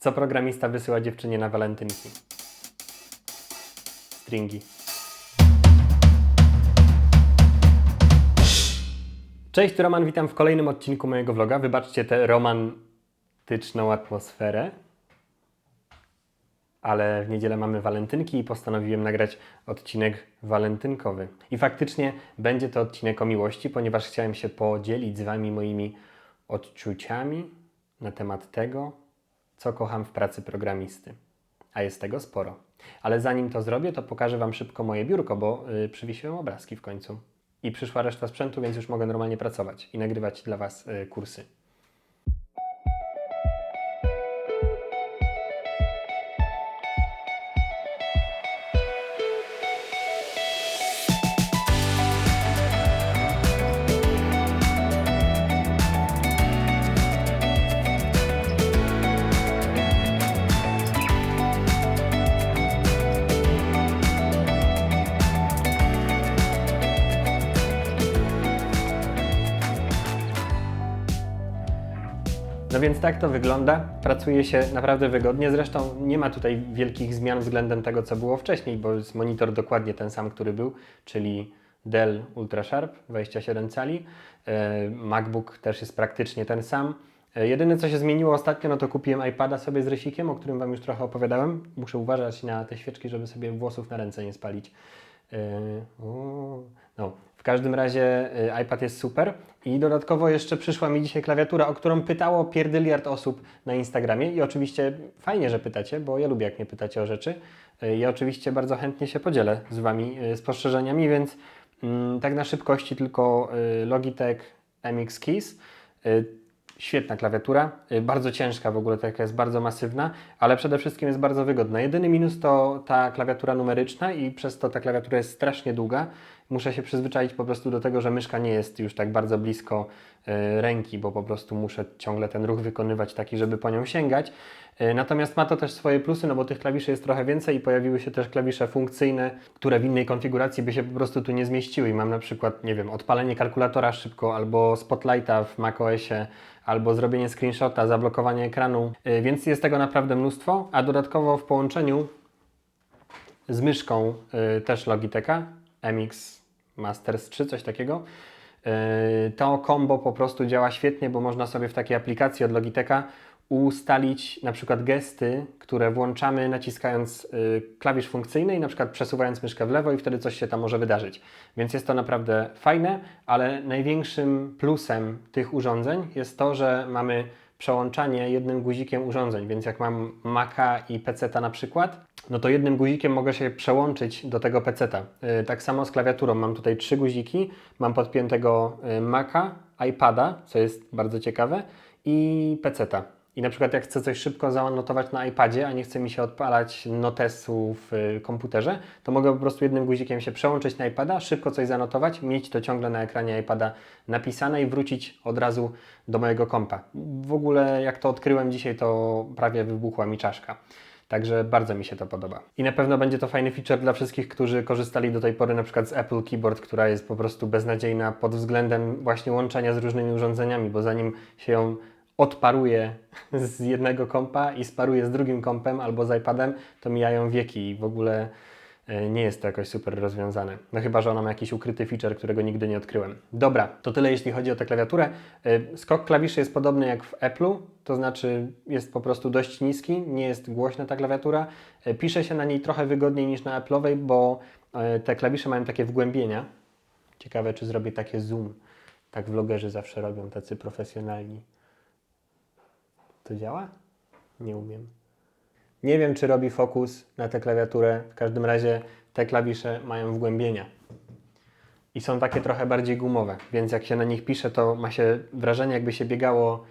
Co programista wysyła dziewczynie na walentynki? Stringi. Cześć, Roman, witam w kolejnym odcinku mojego vloga. Wybaczcie tę romantyczną atmosferę, ale w niedzielę mamy walentynki i postanowiłem nagrać odcinek walentynkowy. I faktycznie będzie to odcinek o miłości, ponieważ chciałem się podzielić z Wami moimi odczuciami na temat tego, co kocham w pracy programisty. A jest tego sporo. Ale zanim to zrobię, to pokażę Wam szybko moje biurko, bo yy, przywiesiłem obrazki w końcu. I przyszła reszta sprzętu, więc już mogę normalnie pracować i nagrywać dla Was yy, kursy. No więc tak to wygląda. Pracuje się naprawdę wygodnie. Zresztą nie ma tutaj wielkich zmian względem tego, co było wcześniej, bo jest monitor dokładnie ten sam, który był, czyli Dell UltraSharp 27 cali. E, MacBook też jest praktycznie ten sam. E, Jedyne co się zmieniło ostatnio, no to kupiłem iPada sobie z rysikiem, o którym Wam już trochę opowiadałem. Muszę uważać na te świeczki, żeby sobie włosów na ręce nie spalić. E, No, w każdym razie e, iPad jest super i dodatkowo jeszcze przyszła mi dzisiaj klawiatura, o którą pytało pierdyliard osób na Instagramie i oczywiście fajnie, że pytacie, bo ja lubię jak mnie pytacie o rzeczy. Ja oczywiście bardzo chętnie się podzielę z Wami e, spostrzeżeniami, więc mm, tak na szybkości tylko Logitech MX Keys. Świetna klawiatura, y, bardzo ciężka w ogóle, taka jest bardzo masywna, ale przede wszystkim jest bardzo wygodna. Jedyny minus to ta klawiatura numeryczna i przez to ta klawiatura jest strasznie długa. Muszę się przyzwyczaić po prostu do tego, że myszka nie jest już tak bardzo blisko ręki, bo po prostu muszę ciągle ten ruch wykonywać taki, żeby po nią sięgać. Y, Natomiast ma to też swoje plusy, no bo tych klawiszy jest trochę więcej i pojawiły się też klawisze funkcyjne, które w innej konfiguracji by się po prostu tu nie zmieściły. I mam na przykład, nie wiem, odpalenie kalkulatora szybko albo spotlighta w macOSie, albo zrobienie screenshota, zablokowanie ekranu, Y, więc jest tego naprawdę mnóstwo, a dodatkowo w połączeniu z myszką też Logitecha MX Masters 3, coś takiego. Y, To combo po prostu działa świetnie, bo można sobie w takiej aplikacji od Logitecha ustalić na przykład gesty, które włączamy naciskając y, klawisz funkcyjny i na przykład przesuwając myszkę w lewo i wtedy coś się tam może wydarzyć. Więc jest to naprawdę fajne, ale największym plusem tych urządzeń jest to, że mamy przełączanie jednym guzikiem urządzeń, więc jak mam Maca i PC na przykład, no to jednym guzikiem mogę się przełączyć do tego PC-ta. Yy, Tak samo z klawiaturą. Mam tutaj trzy guziki, mam podpiętego yy, Maca, iPada, co jest bardzo ciekawe, i PC-ta. I na przykład jak chcę coś szybko zanotować na iPadzie, a nie chce mi się odpalać notesu w y, komputerze, to mogę po prostu jednym guzikiem się przełączyć na iPada, szybko coś zanotować, mieć to ciągle na ekranie iPada napisane i wrócić od razu do mojego kompa. W ogóle jak to odkryłem dzisiaj, to prawie wybuchła mi czaszka. Także bardzo mi się to podoba. I na pewno będzie to fajny feature dla wszystkich, którzy korzystali do tej pory na przykład z Apple Keyboard, która jest po prostu beznadziejna pod względem właśnie łączenia z różnymi urządzeniami, bo zanim się ją odparuje z jednego kompa i sparuje z drugim kompem albo z iPadem, to mijają wieki i w ogóle nie jest to jakoś super rozwiązane. No chyba, że ona ma jakiś ukryty feature, którego nigdy nie odkryłem. Dobra, to tyle jeśli chodzi o tę klawiaturę. E, Skok klawiszy jest podobny jak w Apple'u, to znaczy jest po prostu dość niski, nie jest głośna ta klawiatura. E, Pisze się na niej trochę wygodniej niż na Apple'owej, bo e, te klawisze mają takie wgłębienia. Ciekawe, czy zrobię takie zoom. Tak vlogerzy zawsze robią, tacy profesjonalni. To działa? Nie umiem. Nie wiem, czy robi fokus na tę klawiaturę. W każdym razie te klawisze mają wgłębienia. I są takie trochę bardziej gumowe, więc jak się na nich pisze, to ma się wrażenie, jakby się biegało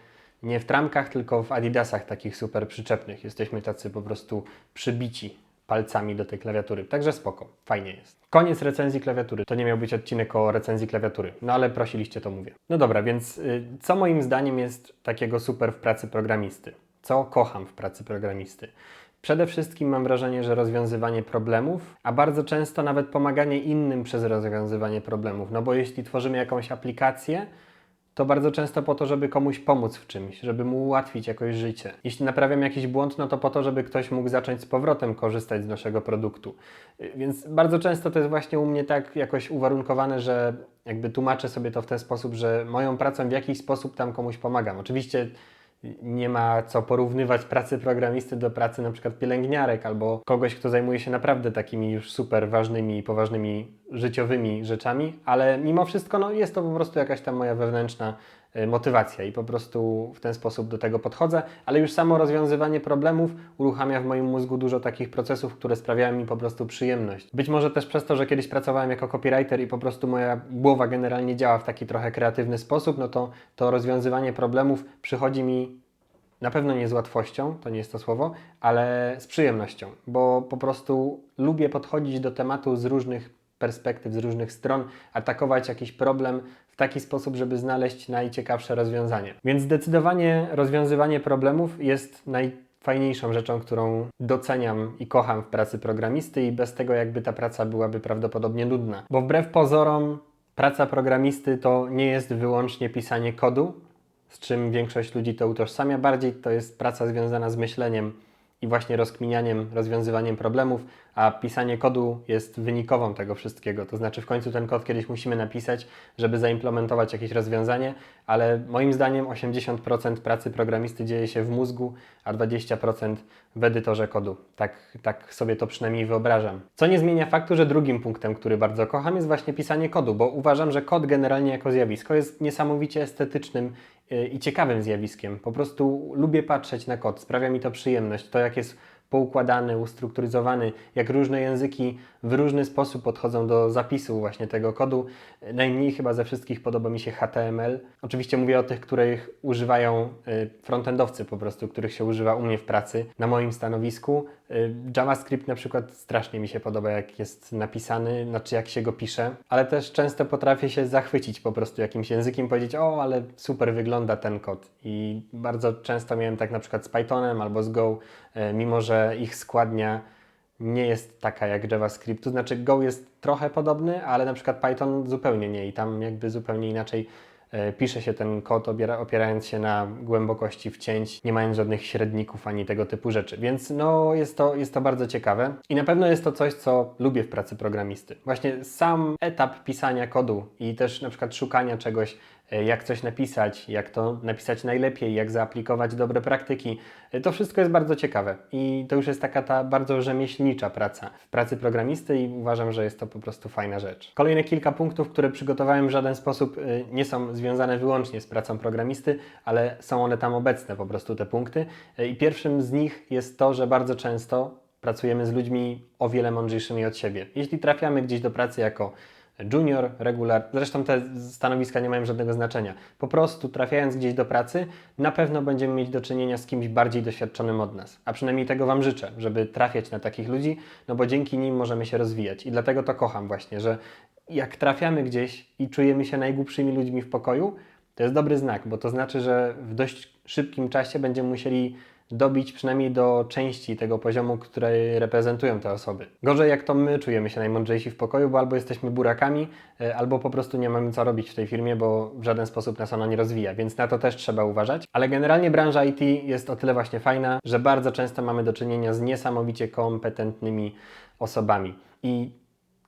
nie w tramkach, tylko w adidasach takich super przyczepnych. Jesteśmy tacy po prostu przybici palcami do tej klawiatury. Także spoko, fajnie jest. Koniec recenzji klawiatury. To nie miał być odcinek o recenzji klawiatury, no ale prosiliście, to mówię. No dobra, więc y, co moim zdaniem jest takiego super w pracy programisty? Co kocham w pracy programisty? Przede wszystkim mam wrażenie, że rozwiązywanie problemów, a bardzo często nawet pomaganie innym przez rozwiązywanie problemów. No bo jeśli tworzymy jakąś aplikację, to bardzo często po to, żeby komuś pomóc w czymś, żeby mu ułatwić jakoś życie. Jeśli naprawiam jakiś błąd, no to po to, żeby ktoś mógł zacząć z powrotem korzystać z naszego produktu. Więc bardzo często to jest właśnie u mnie tak jakoś uwarunkowane, że jakby tłumaczę sobie to w ten sposób, że moją pracą w jakiś sposób tam komuś pomagam. Oczywiście nie ma co porównywać pracy programisty do pracy na przykład pielęgniarek albo kogoś, kto zajmuje się naprawdę takimi już super ważnymi i poważnymi życiowymi rzeczami, ale mimo wszystko no, jest to po prostu jakaś tam moja wewnętrzna motywacja i po prostu w ten sposób do tego podchodzę, ale już samo rozwiązywanie problemów uruchamia w moim mózgu dużo takich procesów, które sprawiają mi po prostu przyjemność. Być może też przez to, że kiedyś pracowałem jako copywriter i po prostu moja głowa generalnie działa w taki trochę kreatywny sposób, no to to rozwiązywanie problemów przychodzi mi na pewno nie z łatwością, to nie jest to słowo, ale z przyjemnością, bo po prostu lubię podchodzić do tematu z różnych perspektyw, z różnych stron, atakować jakiś problem taki sposób, żeby znaleźć najciekawsze rozwiązanie. Więc zdecydowanie rozwiązywanie problemów jest najfajniejszą rzeczą, którą doceniam i kocham w pracy programisty i bez tego jakby ta praca byłaby prawdopodobnie nudna. Bo wbrew pozorom praca programisty to nie jest wyłącznie pisanie kodu, z czym większość ludzi to utożsamia. Bardziej to jest praca związana z myśleniem i właśnie rozkminianiem, rozwiązywaniem problemów, a pisanie kodu jest wynikową tego wszystkiego. To znaczy, w końcu ten kod kiedyś musimy napisać, żeby zaimplementować jakieś rozwiązanie, ale moim zdaniem 80% pracy programisty dzieje się w mózgu, a 20% w edytorze kodu. Tak, tak sobie to przynajmniej wyobrażam. Co nie zmienia faktu, że drugim punktem, który bardzo kocham, jest właśnie pisanie kodu, bo uważam, że kod generalnie jako zjawisko jest niesamowicie estetycznym i ciekawym zjawiskiem. Po prostu lubię patrzeć na kod, sprawia mi to przyjemność. To jak jest poukładany, ustrukturyzowany, jak różne języki w różny sposób podchodzą do zapisu właśnie tego kodu. Najmniej chyba ze wszystkich podoba mi się HTML. Oczywiście mówię o tych, których używają y, frontendowcy po prostu, których się używa u mnie w pracy, na moim stanowisku. Y, JavaScript na przykład strasznie mi się podoba, jak jest napisany, znaczy jak się go pisze, ale też często potrafię się zachwycić po prostu jakimś językiem, powiedzieć, o, ale super wygląda ten kod. I bardzo często miałem tak na przykład z Pythonem albo z Go, y, mimo że ich składnia nie jest taka jak JavaScript. To znaczy Go jest trochę podobny, ale na przykład Python zupełnie nie i tam jakby zupełnie inaczej e, pisze się ten kod opierając się na głębokości wcięć, nie mając żadnych średników ani tego typu rzeczy. Więc no jest to, jest to bardzo ciekawe i na pewno jest to coś, co lubię w pracy programisty. Właśnie sam etap pisania kodu i też na przykład szukania czegoś, jak coś napisać, jak to napisać najlepiej, jak zaaplikować dobre praktyki. E, To wszystko jest bardzo ciekawe i to już jest taka ta bardzo rzemieślnicza praca w pracy programisty i uważam, że jest to po prostu fajna rzecz. Kolejne kilka punktów, które przygotowałem w żaden sposób y, nie są związane wyłącznie z pracą programisty, ale są one tam obecne po prostu te punkty. I pierwszym z nich jest to, że bardzo często pracujemy z ludźmi o wiele mądrzejszymi od siebie. Jeśli trafiamy gdzieś do pracy jako junior, regular, zresztą te stanowiska nie mają żadnego znaczenia. Po prostu trafiając gdzieś do pracy, na pewno będziemy mieć do czynienia z kimś bardziej doświadczonym od nas. A przynajmniej tego Wam życzę, żeby trafiać na takich ludzi, no bo dzięki nim możemy się rozwijać. I dlatego to kocham właśnie, że jak trafiamy gdzieś i czujemy się najgłupszymi ludźmi w pokoju, to jest dobry znak, bo to znaczy, że w dość szybkim czasie będziemy musieli dobić przynajmniej do części tego poziomu, który reprezentują te osoby. Gorzej jak to my czujemy się najmądrzejsi w pokoju, bo albo jesteśmy burakami, e, albo po prostu nie mamy co robić w tej firmie, bo w żaden sposób nas ona nie rozwija, więc na to też trzeba uważać. Ale generalnie branża IT jest o tyle właśnie fajna, że bardzo często mamy do czynienia z niesamowicie kompetentnymi osobami. I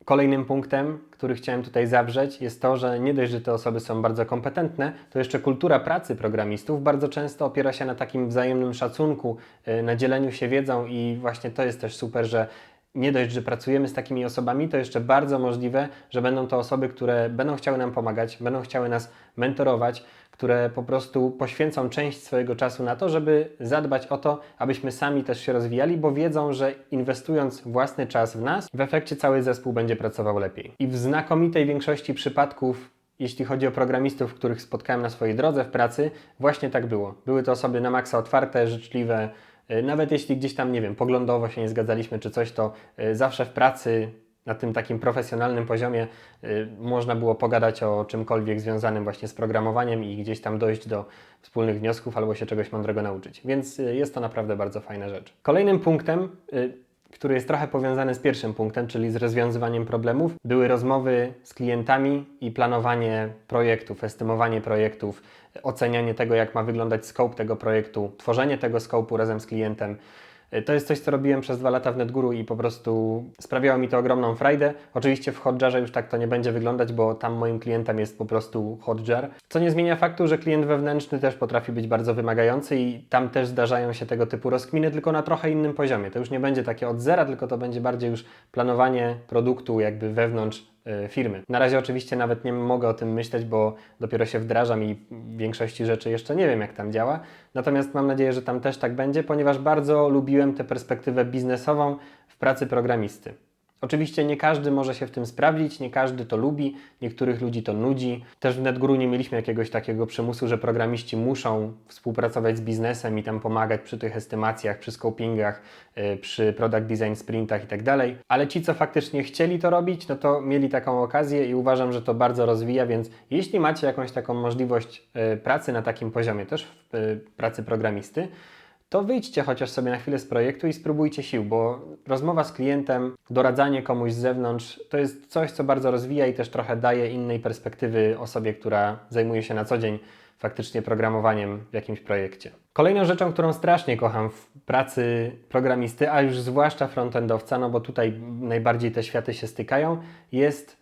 Kolejnym punktem, który chciałem tutaj zawrzeć, jest to, że nie dość, że te osoby są bardzo kompetentne, to jeszcze kultura pracy programistów bardzo często opiera się na takim wzajemnym szacunku, y, na dzieleniu się wiedzą i właśnie to jest też super, że nie dość, że pracujemy z takimi osobami, to jeszcze bardzo możliwe, że będą to osoby, które będą chciały nam pomagać, będą chciały nas mentorować, które po prostu poświęcą część swojego czasu na to, żeby zadbać o to, abyśmy sami też się rozwijali, bo wiedzą, że inwestując własny czas w nas, w efekcie cały zespół będzie pracował lepiej. I w znakomitej większości przypadków jeśli chodzi o programistów, których spotkałem na swojej drodze w pracy, właśnie tak było. Były to osoby na maksa otwarte, życzliwe, y, nawet jeśli gdzieś tam, nie wiem, poglądowo się nie zgadzaliśmy czy coś, to y, zawsze w pracy na tym takim profesjonalnym poziomie y, można było pogadać o czymkolwiek związanym właśnie z programowaniem i gdzieś tam dojść do wspólnych wniosków albo się czegoś mądrego nauczyć. Więc y, jest to naprawdę bardzo fajna rzecz. Kolejnym punktem, y, który jest trochę powiązany z pierwszym punktem, czyli z rozwiązywaniem problemów, były rozmowy z klientami i planowanie projektów, estymowanie projektów, ocenianie tego, jak ma wyglądać scope tego projektu, tworzenie tego scope'u razem z klientem. To jest coś, co robiłem przez dwa lata w NetGuru i po prostu sprawiało mi to ogromną frajdę. Oczywiście w Hotjarze już tak to nie będzie wyglądać, bo tam moim klientem jest po prostu Hotjar. Co nie zmienia faktu, że klient wewnętrzny też potrafi być bardzo wymagający i tam też zdarzają się tego typu rozkminy, tylko na trochę innym poziomie. To już nie będzie takie od zera, tylko to będzie bardziej już planowanie produktu jakby wewnątrz firmy. Na razie oczywiście nawet nie mogę o tym myśleć, bo dopiero się wdrażam i większości rzeczy jeszcze nie wiem, jak tam działa. Natomiast mam nadzieję, że tam też tak będzie, ponieważ bardzo lubiłem tę perspektywę biznesową w pracy programisty. Oczywiście nie każdy może się w tym sprawdzić, nie każdy to lubi, niektórych ludzi to nudzi. Też w NetGuru nie mieliśmy jakiegoś takiego przymusu, że programiści muszą współpracować z biznesem i tam pomagać przy tych estymacjach, przy scopingach, yy, przy product design sprintach i tak. Ale ci, co faktycznie chcieli to robić, no to mieli taką okazję i uważam, że to bardzo rozwija, więc jeśli macie jakąś taką możliwość yy, pracy na takim poziomie, też w yy, pracy programisty, to wyjdźcie chociaż sobie na chwilę z projektu i spróbujcie sił, bo rozmowa z klientem, doradzanie komuś z zewnątrz to jest coś, co bardzo rozwija i też trochę daje innej perspektywy osobie, która zajmuje się na co dzień faktycznie programowaniem w jakimś projekcie. Kolejną rzeczą, którą strasznie kocham w pracy programisty, a już zwłaszcza frontendowca, no bo tutaj najbardziej te światy się stykają, jest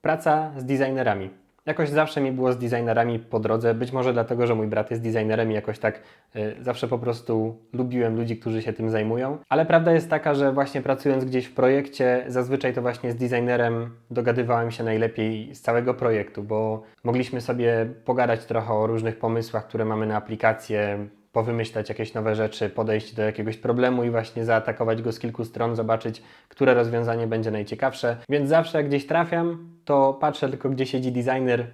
praca z designerami. Jakoś zawsze mi było z designerami po drodze, być może dlatego, że mój brat jest designerem i jakoś tak y, zawsze po prostu lubiłem ludzi, którzy się tym zajmują. Ale prawda jest taka, że właśnie pracując gdzieś w projekcie, zazwyczaj to właśnie z designerem dogadywałem się najlepiej z całego projektu, bo mogliśmy sobie pogadać trochę o różnych pomysłach, które mamy na aplikację, powymyślać jakieś nowe rzeczy, podejść do jakiegoś problemu i właśnie zaatakować go z kilku stron, zobaczyć, które rozwiązanie będzie najciekawsze. Więc zawsze jak gdzieś trafiam, to patrzę tylko, gdzie siedzi designer, e,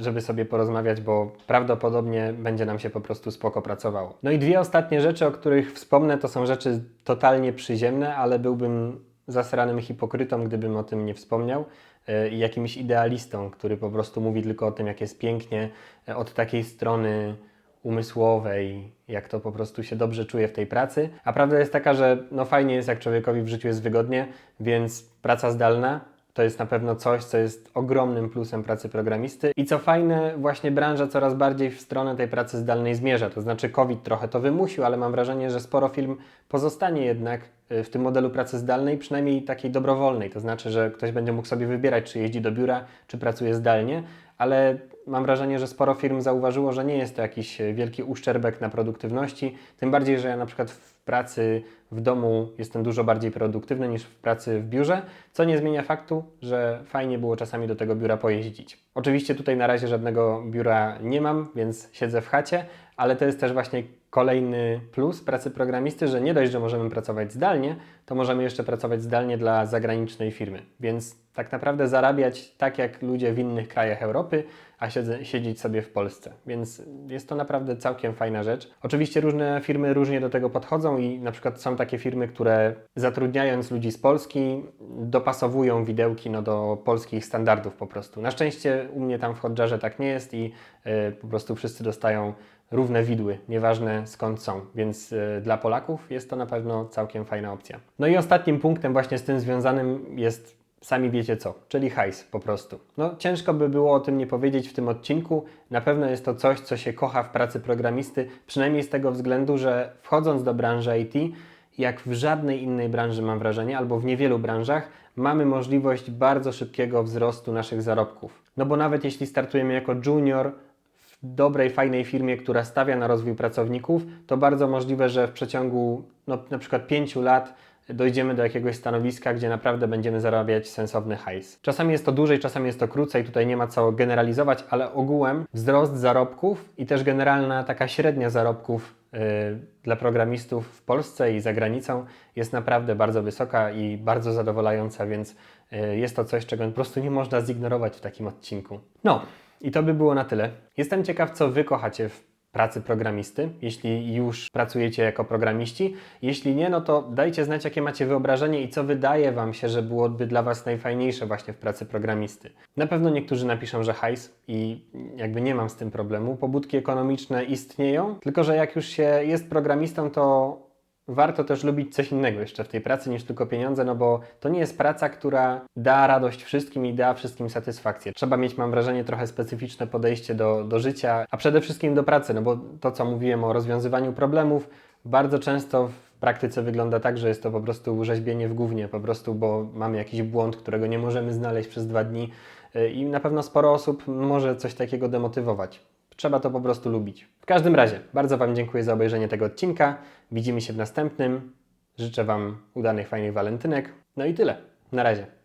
żeby sobie porozmawiać, bo prawdopodobnie będzie nam się po prostu spoko pracowało. No i dwie ostatnie rzeczy, o których wspomnę, to są rzeczy totalnie przyziemne, ale byłbym zasranym hipokrytą, gdybym o tym nie wspomniał e, i jakimś idealistą, który po prostu mówi tylko o tym, jak jest pięknie, e, od takiej strony umysłowej, jak to po prostu się dobrze czuje w tej pracy. A prawda jest taka, że no fajnie jest, jak człowiekowi w życiu jest wygodnie, więc praca zdalna to jest na pewno coś, co jest ogromnym plusem pracy programisty. I co fajne, właśnie branża coraz bardziej w stronę tej pracy zdalnej zmierza. To znaczy, COVID trochę to wymusił, ale mam wrażenie, że sporo firm pozostanie jednak y, w tym modelu pracy zdalnej, przynajmniej takiej dobrowolnej. To znaczy, że ktoś będzie mógł sobie wybierać, czy jeździ do biura, czy pracuje zdalnie, ale mam wrażenie, że sporo firm zauważyło, że nie jest to jakiś wielki uszczerbek na produktywności. Tym bardziej, że ja na przykład w pracy w domu jestem dużo bardziej produktywny niż w pracy w biurze, co nie zmienia faktu, że fajnie było czasami do tego biura pojeździć. Oczywiście tutaj na razie żadnego biura nie mam, więc siedzę w chacie, ale to jest też właśnie kolejny plus pracy programisty, że nie dość, że możemy pracować zdalnie, to możemy jeszcze pracować zdalnie dla zagranicznej firmy. Więc tak naprawdę zarabiać tak jak ludzie w innych krajach Europy, a siedzę, siedzieć sobie w Polsce. Więc jest to naprawdę całkiem fajna rzecz. Oczywiście różne firmy różnie do tego podchodzą i na przykład są takie firmy, które zatrudniając ludzi z Polski dopasowują widełki no, do polskich standardów po prostu. Na szczęście u mnie tam w Hotjarze tak nie jest i yy, po prostu wszyscy dostają równe widły, nieważne skąd są, więc yy, dla Polaków jest to na pewno całkiem fajna opcja. No i ostatnim punktem właśnie z tym związanym jest sami wiecie co, czyli hajs po prostu. No ciężko by było o tym nie powiedzieć w tym odcinku. Na pewno jest to coś, co się kocha w pracy programisty, przynajmniej z tego względu, że wchodząc do branży IT, jak w żadnej innej branży mam wrażenie, albo w niewielu branżach, mamy możliwość bardzo szybkiego wzrostu naszych zarobków. No bo nawet jeśli startujemy jako junior w dobrej, fajnej firmie, która stawia na rozwój pracowników, to bardzo możliwe, że w przeciągu no, na przykład 5 lat dojdziemy do jakiegoś stanowiska, gdzie naprawdę będziemy zarabiać sensowny hajs. Czasami jest to dłużej, czasami jest to krócej, tutaj nie ma co generalizować, ale ogółem wzrost zarobków i też generalna taka średnia zarobków yy, dla programistów w Polsce i za granicą jest naprawdę bardzo wysoka i bardzo zadowalająca, więc yy, jest to coś, czego po prostu nie można zignorować w takim odcinku. No, i to by było na tyle. Jestem ciekaw, co Wy kochacie w pracy programisty, jeśli już pracujecie jako programiści. Jeśli nie, no to dajcie znać, jakie macie wyobrażenie i co wydaje Wam się, że byłoby dla Was najfajniejsze właśnie w pracy programisty. Na pewno niektórzy napiszą, że hajs i jakby nie mam z tym problemu. Pobudki ekonomiczne istnieją, tylko że jak już się jest programistą, to warto też lubić coś innego jeszcze w tej pracy niż tylko pieniądze, no bo to nie jest praca, która da radość wszystkim i da wszystkim satysfakcję. Trzeba mieć, mam wrażenie, trochę specyficzne podejście do, do życia, a przede wszystkim do pracy, no bo to, co mówiłem o rozwiązywaniu problemów, bardzo często w praktyce wygląda tak, że jest to po prostu rzeźbienie w gównie, po prostu, bo mamy jakiś błąd, którego nie możemy znaleźć przez dwa dni y, i na pewno sporo osób może coś takiego demotywować. Trzeba to po prostu lubić. W każdym razie, bardzo Wam dziękuję za obejrzenie tego odcinka. Widzimy się w następnym. Życzę Wam udanych, fajnych walentynek. No i tyle. Na razie.